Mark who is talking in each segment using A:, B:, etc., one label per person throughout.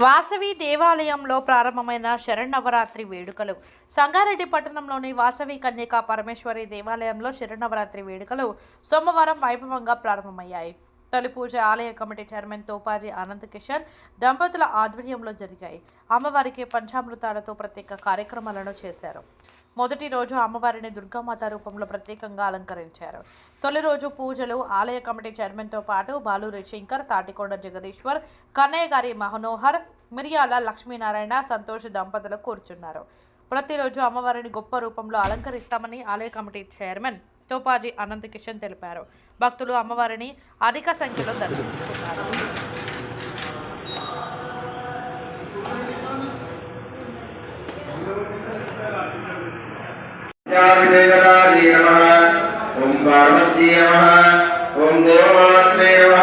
A: వాసవి దేవాలయంలో ప్రారంభమైన శరణవరాత్రి వేడుకలు. సంగారెడ్డి పట్టణంలోని వాసవి కన్యకా పరమేశ్వరి దేవాలయంలో శరణవరాత్రి వేడుకలు సోమవారం వైభవంగా ప్రారంభమయ్యాయి. తొలి పూజ ఆలయ కమిటీ చైర్మన్ తోపాజీ ఆనంద్ కిషన్ దంపతుల ఆధ్వర్యంలో జరిగాయి. అమ్మవారికి పంచామృతాలతో ప్రత్యేక కార్యక్రమాలను చేశారు. మొదటి రోజు అమ్మవారిని దుర్గామాత రూపంలో ప్రత్యేకంగా అలంకరించారు. తొలి రోజు పూజలు ఆలయ కమిటీ చైర్మన్తో పాటు బాలూరి శంకర్ తాటికొండ జగదీశ్వర్ కన్నయ్య గారి మనోహర్ మిరియాల లక్ష్మీనారాయణ సంతోష్ దంపతులు కూర్చున్నారు. ప్రతిరోజు అమ్మవారిని గొప్ప రూపంలో అలంకరిస్తామని ఆలయ కమిటీ చైర్మన్ తోపాజీ అనంత కిషన్ తెలిపారు. భక్తులు అమ్మవారిని అధిక సంఖ్యలో దర్శించుకున్నారు.
B: தேவதாரி நம ஓம் பார்வதி நம ஓம் தேவமாத்ரே நம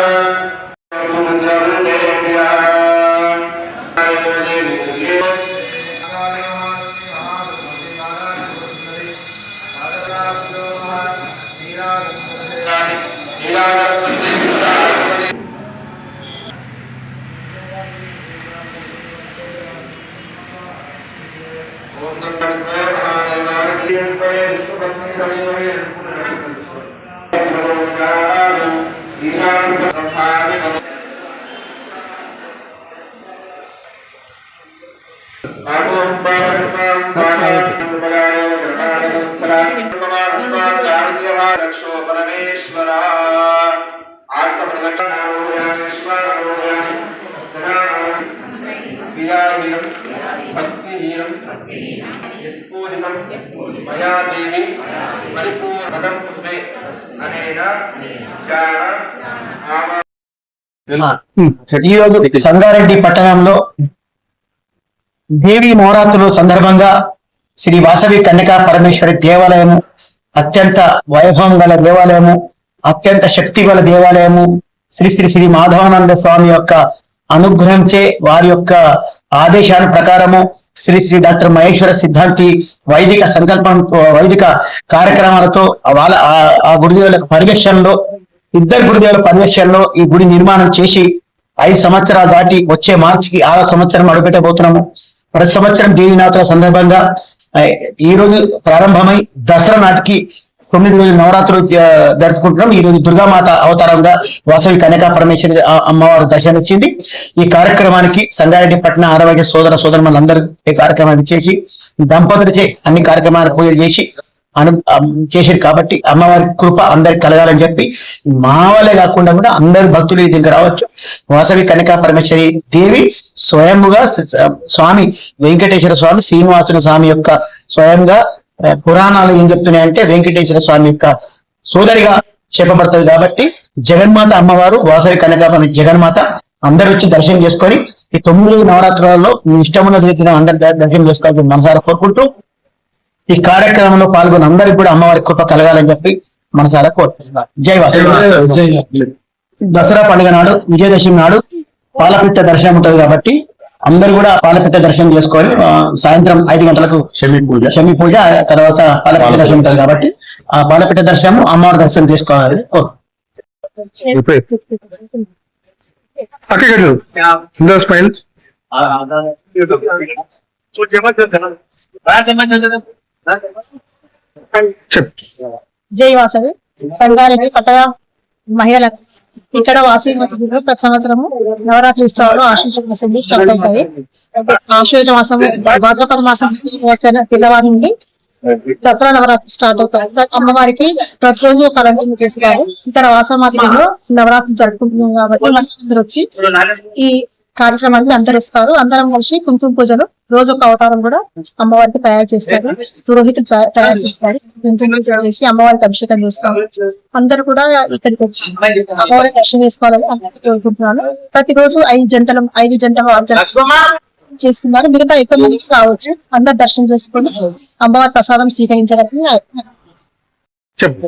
B: क्रियाहीनम भक्तिहीनम పరిపూరితం
C: మయాదేవి ఈరోజు సంగారెడ్డి పట్టణంలో దేవి నవరాత్రుల సందర్భంగా శ్రీ వాసవి కన్యకా పరమేశ్వరి దేవాలయము అత్యంత వైభవం గల దేవాలయము అత్యంత శక్తి గల దేవాలయము శ్రీ శ్రీ శ్రీ మాధవానంద స్వామి యొక్క అనుగ్రహంచే వారి యొక్క ఆదేశాల ప్రకారము శ్రీ శ్రీ డాక్టర్ మహేశ్వర సిద్ధాంతి వైదిక సంకల్పం వైదిక కార్యక్రమాలతో వాళ్ళ ఆ- గురుదేవుల పర్యవేక్షణలో ఇద్దరు గురుదేవుల పర్యవేక్షణలో ఈ గుడి నిర్మాణం చేసి ఐదు సంవత్సరాలు దాటి వచ్చే మార్చికి ఆరో సంవత్సరం అడుగుపెట్టబోతున్నాము. ప్రతి సంవత్సరం దేవి సందర్భంగా ఈ రోజు ప్రారంభమై దసరా నాటికి తొమ్మిది రోజులు నవరాత్రులు జరుపుకుంటున్నాం. ఈ రోజు దుర్గామాత అవతారంగా వాసవి కనకా పరమేశ్వరి అమ్మవారి దర్శనం వచ్చింది ఈ కార్యక్రమానికి సంగారెడ్డి పట్టణ ఆరోగ్య సోదర సోదరులందరూ ఈ కార్యక్రమాన్ని చేసి దంపతులచే అన్ని కార్యక్రమాలు పూజలు చేసి అను చేశారు కాబట్టి అమ్మవారి కృప అందరికి కలగాలని చెప్పి మావలే కాకుండా కూడా అందరు భక్తులు దీనికి రావచ్చు. వాసవి కనకా పరమేశ్వరి దేవి స్వయంగా స్వామి వెంకటేశ్వర స్వామి శ్రీనివాసుని స్వామి యొక్క స్వయంగా పురాణాలు ఏం చెప్తున్నాయంటే వెంకటేశ్వర స్వామి యొక్క సోదరిగా చెప్పబడుతుంది కాబట్టి జగన్మాత అమ్మవారు వాసవి కనకా పరమేశ్వరి జగన్మాత అందరూ వచ్చి దర్శనం చేసుకొని ఈ తొమ్మిది నవరాత్రులలో మీ ఇష్టం ఉన్న రీతిలో అందరు దర్శనం చేసుకోవాలని మనసారా కోరుకుంటూ ఈ కార్యక్రమంలో పాల్గొన్న అందరికి కూడా అమ్మవారి కృప కలగాలని చెప్పి మనసారా కోరుకుంటున్నారు జై వాసవి. దసరా పండుగ నాడు విజయదశమి నాడు పాలపిట్ట దర్శనం ఉంటది కాబట్టి అందరు కూడా పాలపిట్ట దర్శనం చేసుకొని ఆ, సాయంత్రం ఐదు గంటలకు
D: షమి పూజ.
C: శమి పూజ తర్వాత పాలపిట్ట దర్శనం ఉంటది కాబట్టి ఆ పాలపిట్ట దర్శనం అమ్మవారి దర్శనం చేసుకోవాలి.
E: జై వాసవి. సంగారెడ్డి పట్టణ మహిళల ఇక్కడ వాసవి మధ్యలో ప్రతి సంవత్సరము నవరాత్రి ఉత్సవాలు ఆశ్వేజ మాసం స్టార్ట్ అవుతాయి. ఆశ్వేజ మాసం భాద్రపద మాసం తెల్లవారి నుండి దసరా నవరాత్రి స్టార్ట్ అవుతాయి. అమ్మవారికి ప్రతిరోజు ఒక అలంకరణ చేస్తారు. ఇక్కడ వాసవ మధ్యలో నవరాత్రి జరుపుకుంటున్నాం కాబట్టి అందరూ వచ్చి ఈ కార్యక్రమానికి అందరు వస్తారు. అందరం కలిసి కుంకుమ పూజలు రోజు ఒక అవతారం కూడా అమ్మవారికి తయారు చేస్తారు. పురోహితులు తయారు చేస్తారు. కుంకుమ పూజ చేసి అమ్మవారికి అభిషేకం చేస్తారు. అందరు కూడా ఇక్కడికి వచ్చి అమ్మవారికి దర్శనం చేసుకోవాలని కోరుకుంటున్నాను ప్రతిరోజు ఐదు జంటలు ఐదు జంటలు ఆరు జంటలు చేస్తున్నారు. మిగతా ఎక్కువ మంది రావచ్చు. అందరు దర్శనం చేసుకొని అమ్మవారి ప్రసాదం స్వీకరించాలని
D: చెప్పు.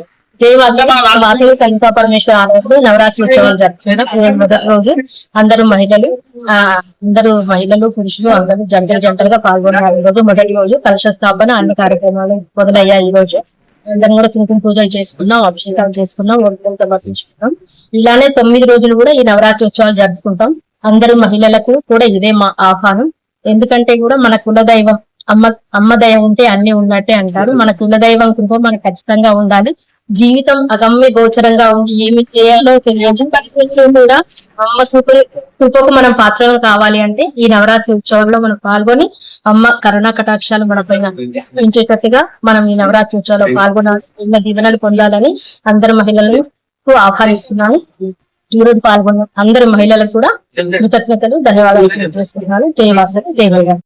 E: వాసవి వాసవి పరమేశ్వర ఆలయంలో నవరాత్రి ఉత్సవాలు జరుపుకున్నాం మొదటి రోజు అందరూ మహిళలు ఆ అందరూ మహిళలు పురుషులు అందరూ జంటలు జంటలుగా పాల్గొన్నారు. ఈ రోజు మొదటి రోజు కలశ స్థాపన అన్ని కార్యక్రమాలు మొదలయ్యాయి ఈ రోజు అందరం కూడా కుంకుమ పూజలు చేసుకున్నాం అభిషేకాలు చేసుకున్నాం వంటలు సమర్పించుకున్నాం. ఇలానే తొమ్మిది రోజులు కూడా ఈ నవరాత్రి ఉత్సవాలు జరుపుకుంటాం. అందరు మహిళలకు కూడా ఇదే మా ఆహ్వానం. ఎందుకంటే కూడా మన కులదైవం అమ్మ అమ్మ దైవం ఉంటే అన్ని ఉన్నట్టే అంటారు. మన కులదైవం కుంకుమ మనకు ఖచ్చితంగా ఉండాలి. జీవితం అగమ్య గోచరంగా ఉండి ఏమి చేయాలో తెలియదు. పరిస్థితుల్లో కూడా అమ్మ కృప కృపకు మనం పాత్రలు కావాలి అంటే ఈ నవరాత్రి ఉత్సవంలో మనం పాల్గొని అమ్మ కరుణా కటాక్షాలు మన పైన పెంచేటట్టుగా మనం ఈ నవరాత్రి ఉత్సవంలో పాల్గొనాలి. దీవెనలు పొందాలని అందరు మహిళలకు ఆహ్వానిస్తున్నాను. ఈ రోజు పాల్గొన్న అందరు మహిళలకు కూడా కృతజ్ఞతలు. ధన్యవాదాలు తెలియజేసుకుంటున్నాను. జయవాసవి దేవయ్య